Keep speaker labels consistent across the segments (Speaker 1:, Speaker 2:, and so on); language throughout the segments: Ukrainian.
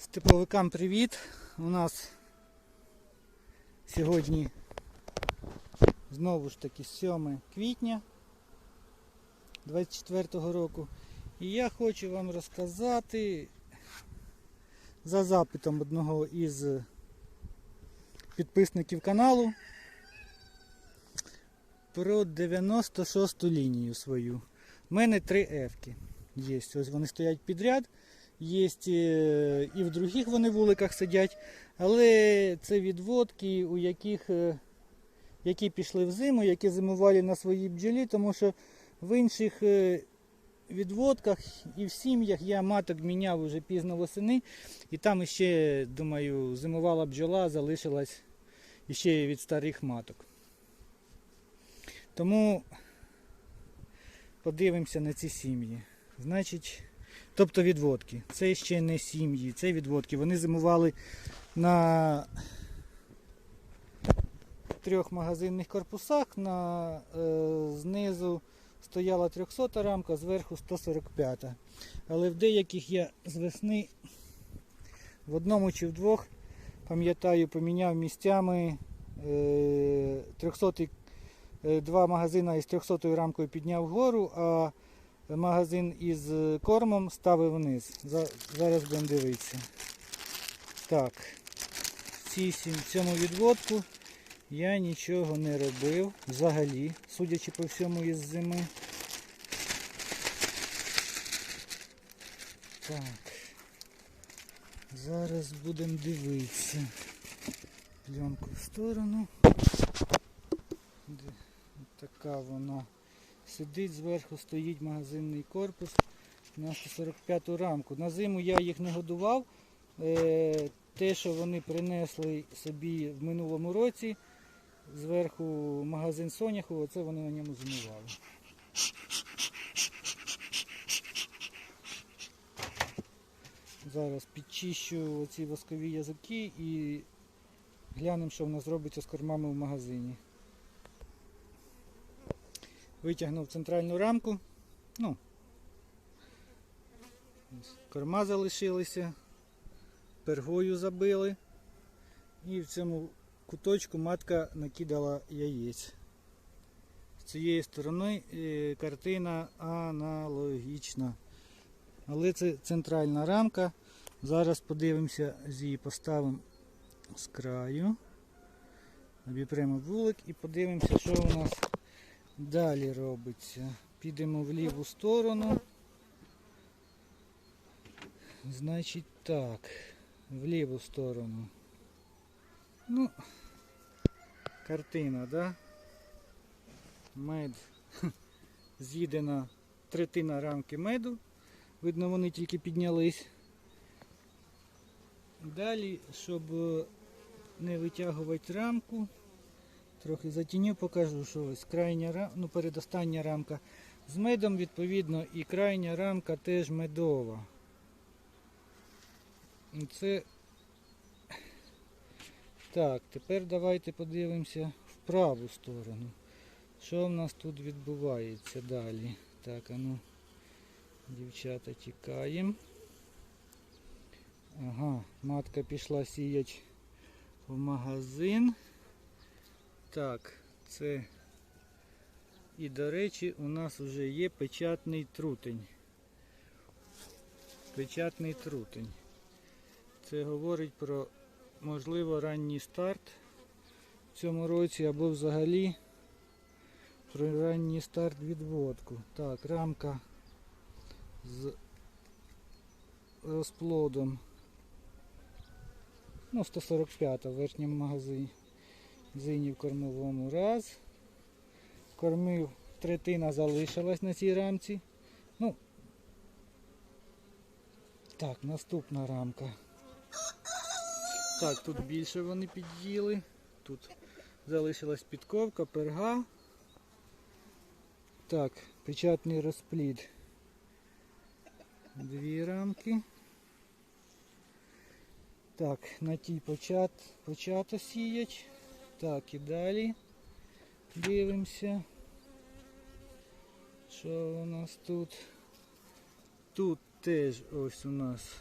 Speaker 1: Степовикам привіт! У нас сьогодні знову ж таки 7 квітня 24 року. І я хочу вам розказати за запитом одного із підписників каналу про 96 лінію свою. У мене три F-ки є. Ось вони стоять підряд. Є е, і в других вони вуликах сидять, але це відводки, у яких, е, які пішли в зиму, які зимували на своїй бджолі, тому що в інших е, відводках і в сім'ях я маток міняв уже пізно восени, і там ще, думаю, зимувала бджола, залишилась іще від старих маток. Тому подивимося на ці сім'ї. Значить, тобто відводки. Це ще не сім'ї, це відводки. Вони зимували на трьох магазинних корпусах. На, е, знизу стояла 300 рамка, зверху 145. Але в деяких я з весни в одному чи в двох, пам'ятаю, поміняв місцями е, 300 е, два магазини із 300 рамкою підняв вгору, а магазин із кормом ставив вниз. Зараз будемо дивитися. Так, в цьому відводку я нічого не робив взагалі, судячи по всьому із зими. Так. Зараз будемо дивитися. Пленку в сторону. Така вона сидить, зверху стоїть магазинний корпус на 145 рамку. На зиму я їх не годував. Е, Те, що вони принесли собі в минулому році, зверху магазин Соняху, оце вони на ньому зимували. Зараз підчищу ці воскові язики і глянемо, що в нас робиться з кормами в магазині. Витягнув центральну рамку. Ну, корма залишилися, пергою забили. І в цьому куточку матка накидала яєць. З цієї сторони е, картина аналогічна. Але це центральна рамка. Зараз подивимося, з її поставимо з краю. Обіпремо вулик і подивимося, що у нас далі робиться. Підемо в ліву сторону. Значить так, в ліву сторону. Ну, картина, да? Мед. З'їдена третина рамки меду. Видно, вони тільки піднялись. Далі, щоб не витягувати рамку, трохи затіню, покажу, що ось крайня ну передостання рамка з медом, відповідно, і крайня рамка теж медова. Це так, тепер давайте подивимося в праву сторону. Що в нас тут відбувається далі? Так, а ну, дівчата тікаємо. Ага, матка пішла сіяти в магазин. Так, це і до речі, у нас вже є печатний трутень. Печатний трутень. Це говорить про можливо ранній старт в цьому році або взагалі про ранній старт відводку. Так, рамка з розплодом. Ну, 145 в верхньому магазині в кормовому раз. Кормив третина залишилась на цій рамці. Ну, так, наступна рамка. Так, тут більше вони під'їли. Тут залишилась підковка, перга. Так, печатний розплід. Дві рамки. Так, на тій почат, почато сіять. Так, і далі дивимося. Що у нас тут? Тут теж ось у нас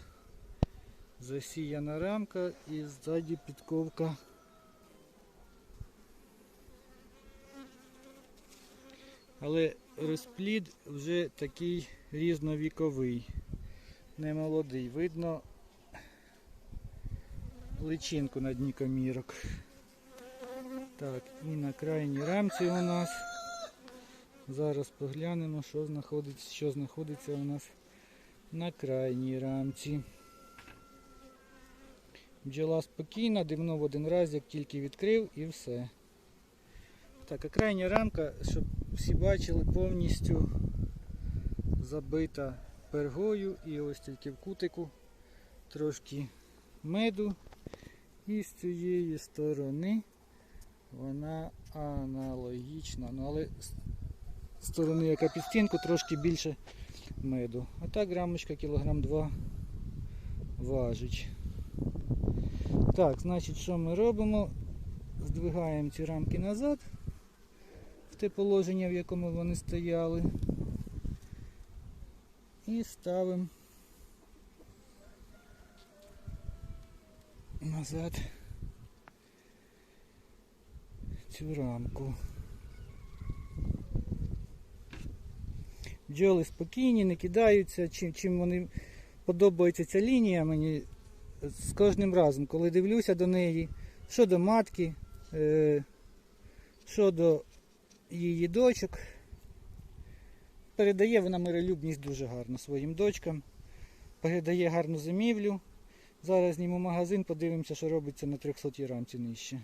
Speaker 1: Засіяна рамка і ззаді підковка. Але розплід вже такий різновіковий, не молодий. Видно личинку на дні комірок. Так, і на крайній рамці у нас. Зараз поглянемо, що знаходиться, що знаходиться у нас на крайній рамці. Бджола спокійна, дивно в один раз, як тільки відкрив і все. Так, а крайня рамка, щоб всі бачили, повністю забита пергою і ось тільки в кутику трошки меду. І з цієї сторони вона аналогічна. Ну, але з сторони, яка під стінку, трошки більше меду. А так грамочка кілограм 2 важить. Так, значить, що ми робимо? Здвигаємо ці рамки назад в те положення, в якому вони стояли. І ставимо назад цю рамку. Бджоли спокійні, не кидаються, чим, чим вони подобається ця лінія мені з кожним разом, коли дивлюся до неї, що до матки, е, що до її дочок. Передає вона миролюбність дуже гарно своїм дочкам. Передає гарну зимівлю. Зараз зніму магазин, подивимося, що робиться на 300 рамці нижче.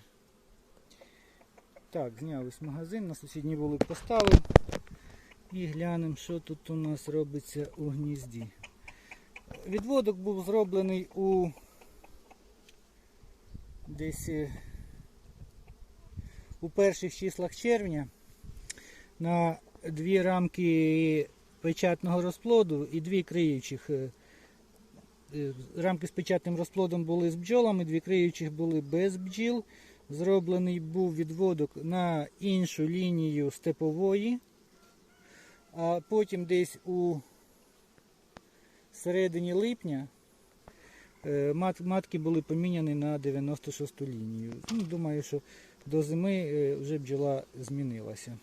Speaker 1: Так, зняв ось магазин, на сусідній вулик поставив. І глянемо, що тут у нас робиться у гнізді. Відводок був зроблений у десь е, у перших числах червня на дві рамки печатного розплоду і дві криючих. Е, е, Рамки з печатним розплодом були з бджолами, дві криючих були без бджіл. Зроблений був відводок на іншу лінію степової, а потім десь у середині липня е, матки були поміняні на 96 лінію. Ну, думаю, що до зими е, вже бджола змінилася.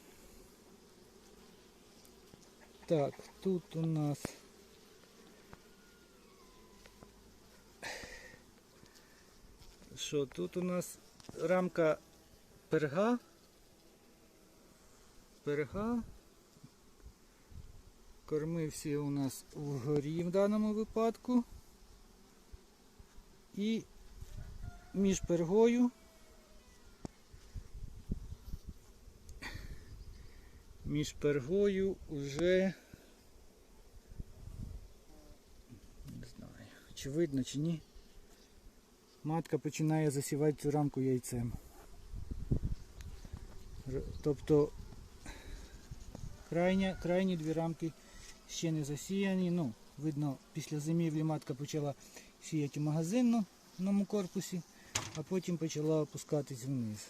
Speaker 1: Так, тут у нас що тут у нас рамка перга. Перга. Корми всі у нас вгорі в даному випадку. І між пергою між пергою вже не знаю, чи видно, чи ні. Матка починає засівати цю рамку яйцем. Тобто крайня, крайні дві рамки ще не засіяні. Ну, видно, після зимівлі матка почала сіяти у магазинному корпусі, а потім почала опускатись вниз.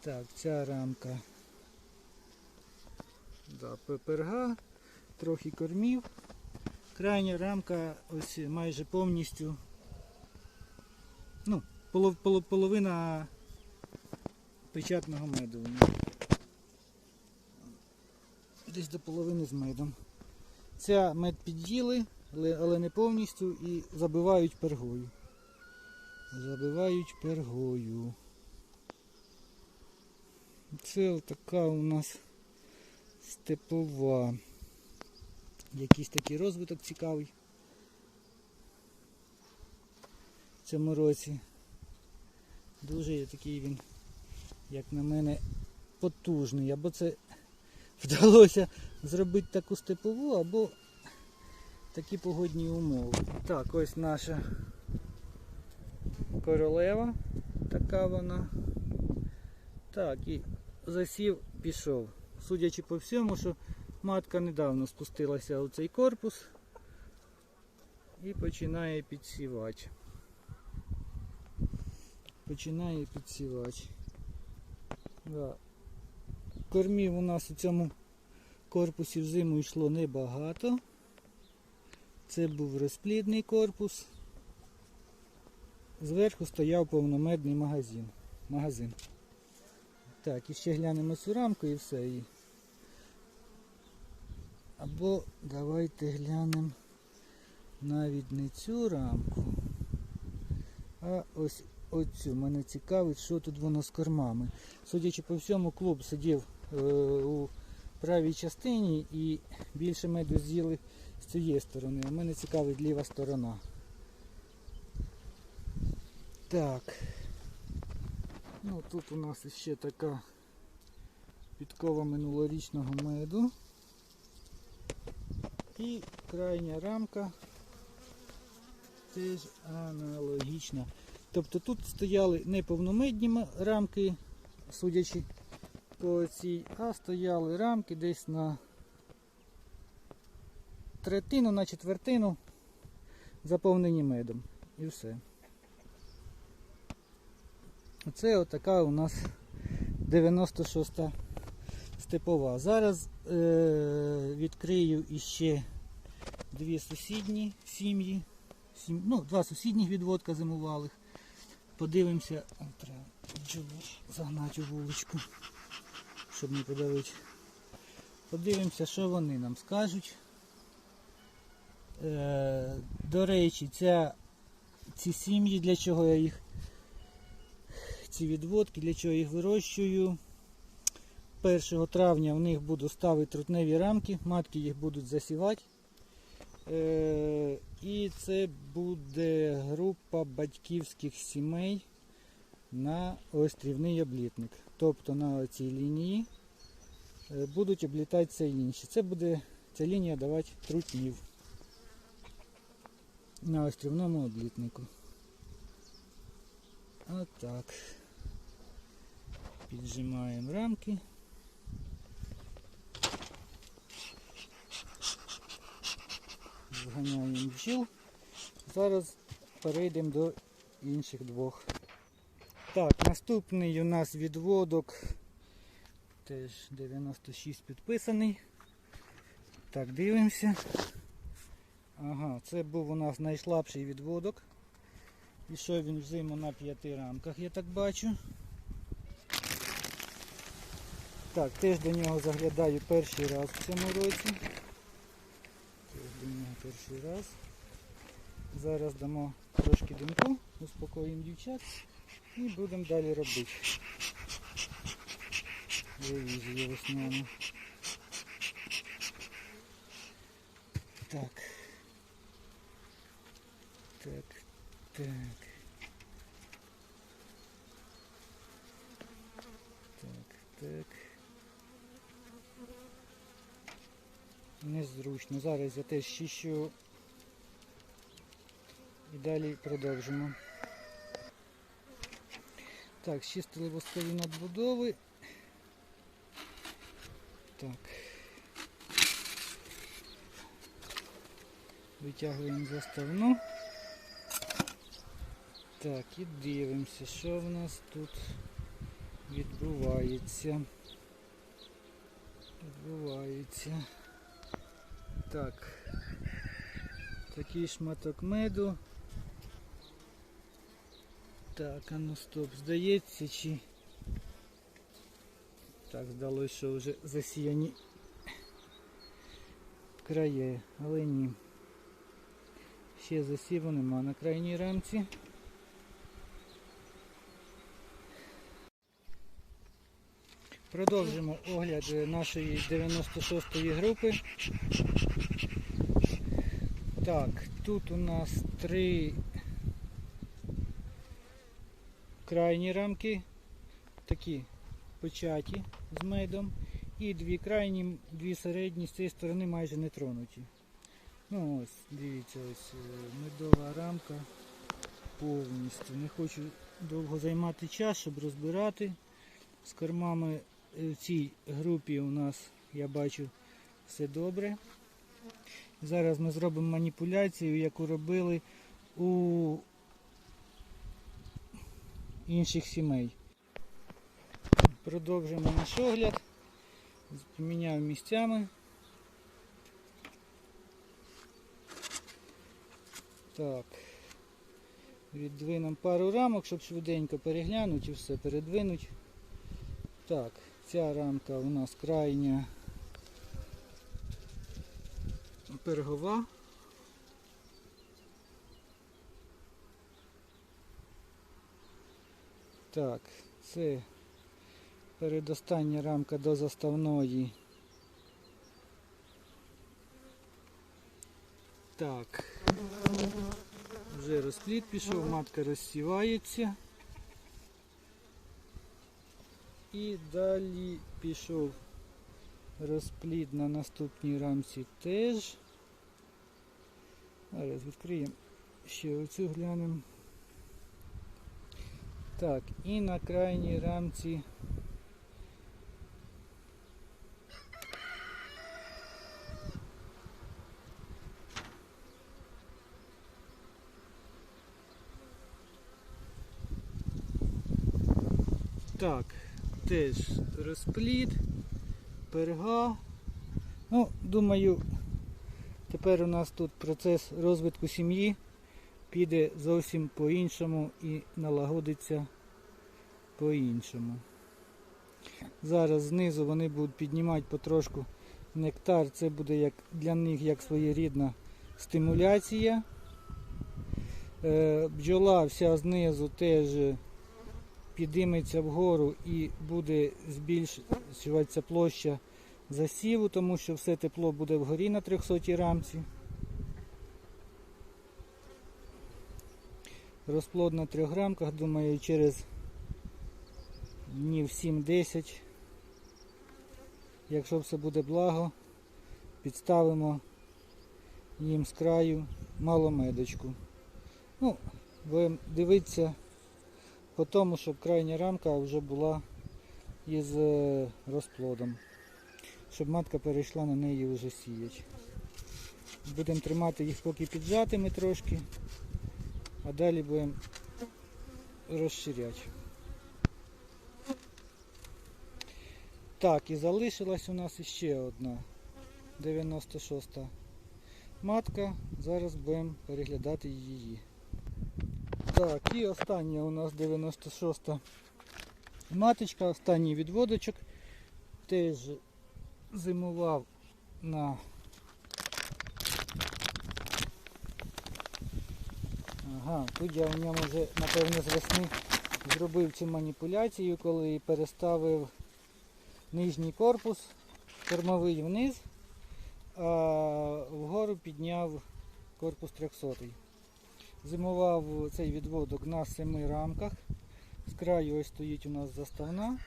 Speaker 1: Так, ця рамка да, пеперга, трохи кормів. Крайня рамка ось майже повністю. Ну, полов, полов, половина печатного меду. Десь до половини з медом. Ця мед під'їли, але, але не повністю і забивають пергою. Забивають пергою. Це така у нас степова. Якийсь такий розвиток цікавий в цьому році. Дуже такий він, як на мене, потужний. Або це вдалося зробити таку степову, або такі погодні умови. Так, ось наша королева, така вона. Так, і засів пішов. Судячи по всьому, що матка недавно спустилася у цей корпус і починає підсівати. Починає підсівати. Да. Кормів у нас у цьому корпусі в зиму йшло небагато. Це був розплідний корпус. Зверху стояв повномедний магазин. магазин. Так, і ще глянемо цю рамку і все. І... Або давайте глянемо навіть не цю рамку, а ось оцю. Мене цікавить, що тут воно з кормами. Судячи по всьому, клуб сидів е, у правій частині і більше меду з'їли з цієї сторони. А мене цікавить ліва сторона. Так. Ну тут у нас ще така підкова минулорічного меду. І крайня рамка теж аналогічна. Тобто тут стояли не повномедні рамки, судячи по цій, а стояли рамки десь на третину, на четвертину заповнені медом. І все. Оце отака у нас 96-та степова. Зараз е- відкрию іще дві сусідні сім'ї. Сім... Ну, два сусідніх відводка зимувалих. Подивимося, О, треба бджолу загнати у вуличку, щоб не подавити. Подивимося, що вони нам скажуть. Е, до речі, ця, ці сім'ї, для чого я їх, ці відводки, для чого я їх вирощую. 1 травня в них буду ставити трутневі рамки, матки їх будуть засівати. Е, і це буде група батьківських сімей на острівний облітник. Тобто на цій лінії е, будуть облітатися інші. Це буде ця лінія давати трутнів на острівному облітнику. Отак. Піджимаємо рамки. Зганяємо бджіл. Зараз перейдемо до інших двох. Так, наступний у нас відводок. Теж 96 підписаний. Так, дивимося. Ага, це був у нас найслабший відводок. Пішов він в зиму на п'яти рамках, я так бачу. Так, теж до нього заглядаю перший раз в цьому році. Теж до нього перший раз. Зараз дамо трошки димку, успокоїмо дівчат і будемо далі робити. Ревізію весняну. Так. Так, так. Так, так. Незручно. Зараз я теж чищу і далі продовжимо. Так, чистили воскові надбудови. Так. Витягуємо заставну. Так, і дивимося, що в нас тут відбувається. Відбувається. Так. Такий шматок меду. Так, а ну стоп, здається чи... Так, здалося, що вже засіяні краї, але ні. Ще засіву нема на крайній рамці. Продовжимо огляд нашої 96-ї групи. Так, тут у нас три крайні рамки, такі початі з медом. І дві крайні, дві середні з цієї сторони майже не тронуті. Ну ось, дивіться, ось е, медова рамка повністю. Не хочу довго займати час, щоб розбирати. З кормами е, в цій групі у нас, я бачу, все добре. Зараз ми зробимо маніпуляцію, яку робили у інших сімей. Продовжимо наш огляд. Поміняв місцями. Так. Віддвинемо пару рамок, щоб швиденько переглянути і все передвинуть. Так, ця рамка у нас крайня пергова. Так, це передостання рамка до заставної. Так. Вже розплід пішов, матка розсівається. І далі пішов розплід на наступній рамці теж. Зараз відкриємо ще оцю глянемо. Так, і на крайній рамці Так, теж розплід, перга. Ну, думаю, тепер у нас тут процес розвитку сім'ї піде зовсім по-іншому і налагодиться по-іншому. Зараз знизу вони будуть піднімати потрошку нектар. Це буде як для них як своєрідна стимуляція. Е, бджола вся знизу теж підійметься вгору і буде збільшуватися площа засіву, тому що все тепло буде вгорі на 300 рамці. Розплод на трьох рамках, думаю, через днів 7-10. Якщо все буде благо, підставимо їм з краю маломедочку. Ну, будемо дивитися по тому, щоб крайня рамка вже була із е, розплодом. Щоб матка перейшла на неї вже сіяч. Будемо тримати їх поки піджатими трошки, а далі будемо розширяти. Так, і залишилась у нас іще одна 96-та матка. Зараз будемо переглядати її. Так, і остання у нас 96-та маточка, останній відводочок. Теж зимував на Ага, тут я в ньому вже, напевно, з весни зробив цю маніпуляцію, коли переставив нижній корпус, кормовий вниз, а вгору підняв корпус 300. Зимував цей відводок на семи рамках. З краю ось стоїть у нас заставна.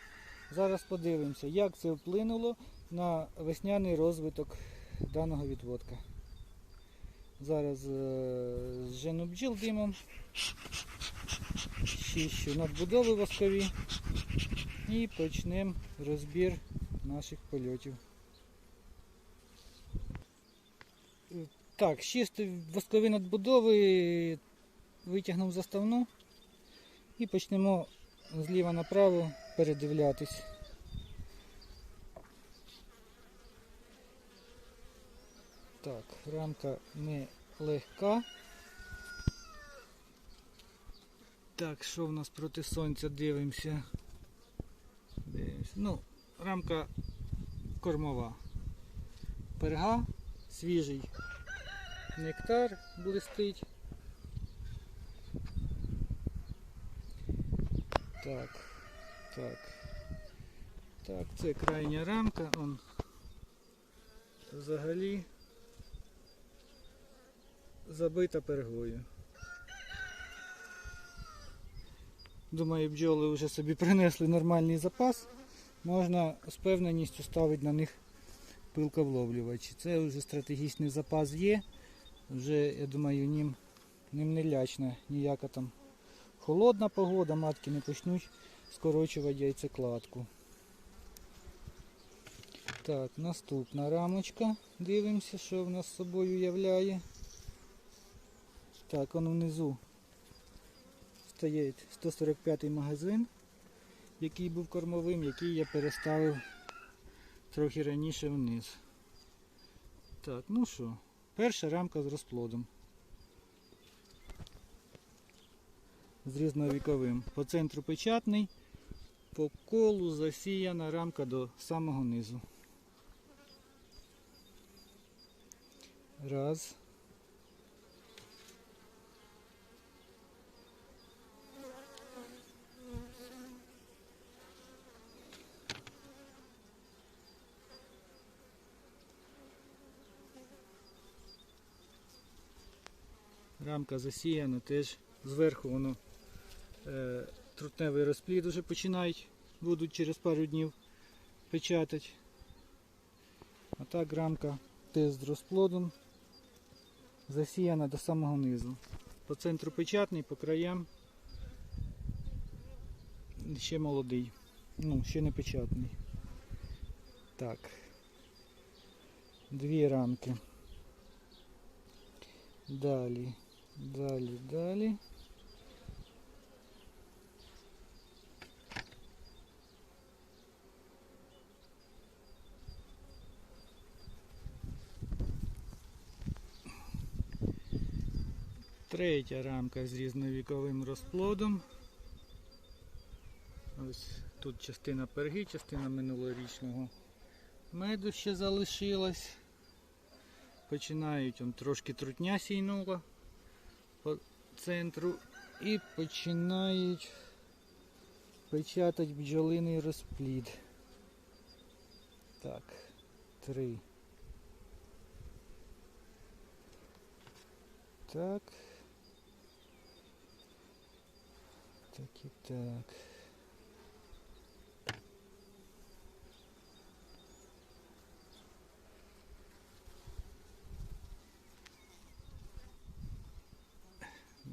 Speaker 1: Зараз подивимося, як це вплинуло на весняний розвиток даного відводка. Зараз е, зжену бджіл димом, чищу надбудови воскові і почнемо розбір наших польотів. Е, Так, чисто воскові надбудови витягнув заставну і почнемо зліва направо передивлятись. Так, рамка не легка. Так, що в нас проти сонця дивимося? Дивимося. Ну, рамка кормова. Перга, свіжий нектар блистить. Так, так. Так, це крайня рамка, он взагалі забита пергою. Думаю, бджоли вже собі принесли нормальний запас. Можна з певненістю ставити на них пилковловлювачі. Це вже стратегічний запас є. Вже, я думаю, ним, ним не лячна ніяка там холодна погода, матки не почнуть скорочувати яйцекладку. Так, наступна рамочка. Дивимося, що в нас з собою являє. Так, он внизу стоїть 145 магазин, який був кормовим, який я переставив трохи раніше вниз. Так, ну що, перша рамка з розплодом. з різновіковим. По центру печатний, по колу засіяна рамка до самого низу. Раз. Рамка засіяна, теж зверху воно е, трутневий розплід вже починають, будуть через пару днів печатати. А так рамка теж з розплодом засіяна до самого низу. По центру печатний, по краям ще молодий. Ну, ще не печатний. Так. Дві рамки. Далі, далі, далі. Третя рамка з різновіковим розплодом. Ось тут частина перги, частина минулорічного меду ще залишилась. Починають он трошки трутня сійнула по центру і починають печатати бджолиний розплід. Так, три. Так. Так і так.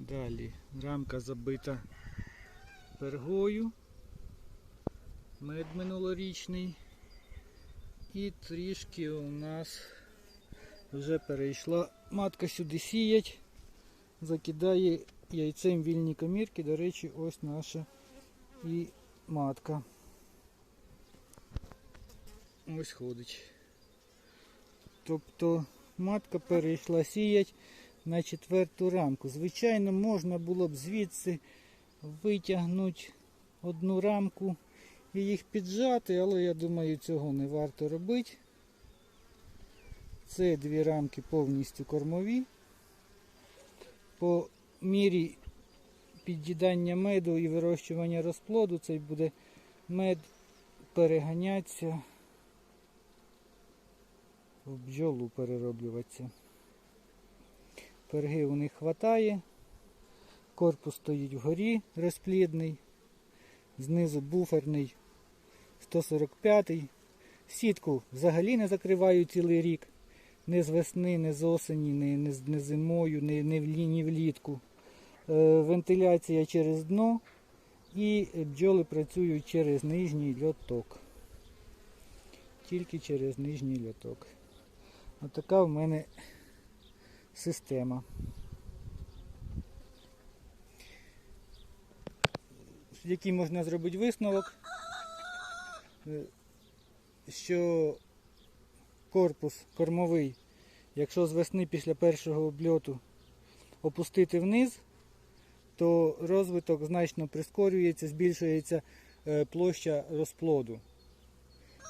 Speaker 1: Далі рамка забита пергою. Мед минулорічний. І трішки у нас вже перейшла матка сюди сіять, закидає яйцем вільні комірки. До речі, ось наша і матка. Ось ходить. Тобто матка перейшла сіять на четверту рамку. Звичайно, можна було б звідси витягнути одну рамку і їх піджати, але я думаю, цього не варто робити. Це дві рамки повністю кормові. По мірі під'їдання меду і вирощування розплоду цей буде мед переганятися в бджолу перероблюватися. Перги у них хватає. Корпус стоїть вгорі розплідний, знизу буферний 145-й. Сітку взагалі не закриваю цілий рік. Не з весни, не з осені, не, не, зимою, не, не в ні влітку. Е, вентиляція через дно і бджоли працюють через нижній льоток. Тільки через нижній льоток. Отака в мене система. Який можна зробити висновок, що корпус кормовий, якщо з весни після першого обльоту опустити вниз, то розвиток значно прискорюється, збільшується е, площа розплоду.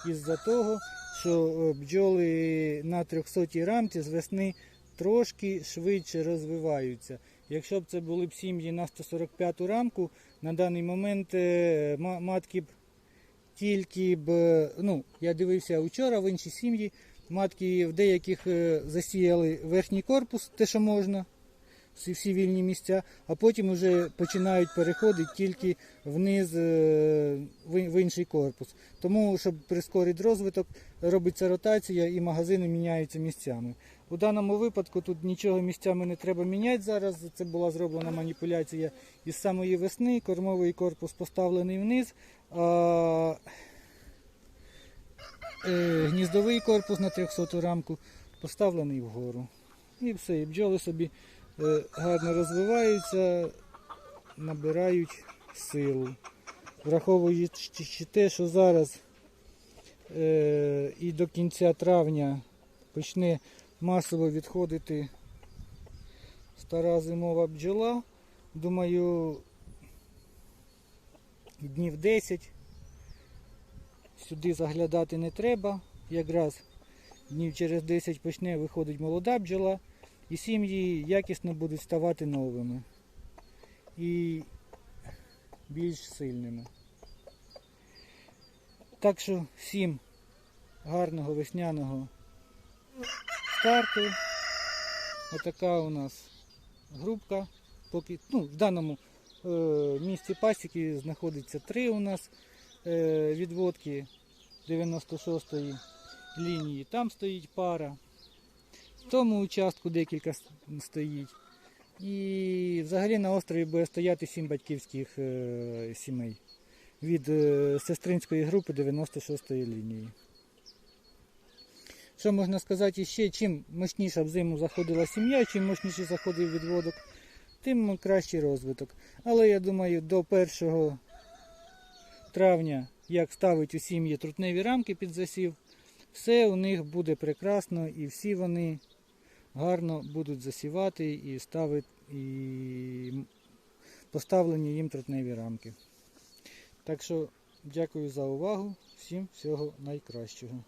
Speaker 1: Із-за того, що е, бджоли на 300 рамці з весни трошки швидше розвиваються. Якщо б це були б сім'ї на 145 рамку, на даний момент е, матки б тільки б, ну, я дивився вчора в інші сім'ї, матки в деяких е, засіяли верхній корпус, те, що можна, всі, всі вільні місця, а потім вже починають переходити тільки вниз е, в інший корпус. Тому, щоб прискорити розвиток, робиться ротація і магазини міняються місцями. У даному випадку тут нічого місцями не треба міняти зараз. Це була зроблена маніпуляція із самої весни. Кормовий корпус поставлений вниз, а е, гніздовий корпус на 300 рамку поставлений вгору. І все, і бджоли собі е, гарно розвиваються, набирають силу. Враховуючи те, що зараз е, і до кінця травня почне масово відходити стара зимова бджола. Думаю, днів 10. Сюди заглядати не треба. Якраз днів через 10 почне виходить молода бджола, і сім'ї якісно будуть ставати новими і більш сильними. Так що всім гарного весняного старту. Отака у нас групка. Поки, ну, в даному е, місці пасіки знаходиться три у нас е, відводки 96-ї лінії. Там стоїть пара. В тому участку декілька стоїть. І взагалі на острові буде стояти сім батьківських е, сімей від е, сестринської групи 96-ї лінії. Що можна сказати ще, чим мощніша в зиму заходила сім'я, чим мощніше заходив відводок, тим кращий розвиток. Але я думаю, до 1 травня, як ставить у сім'ї трутневі рамки під засів, все у них буде прекрасно і всі вони гарно будуть засівати і ставити і поставлені їм трутневі рамки. Так що дякую за увагу. Всім всього найкращого.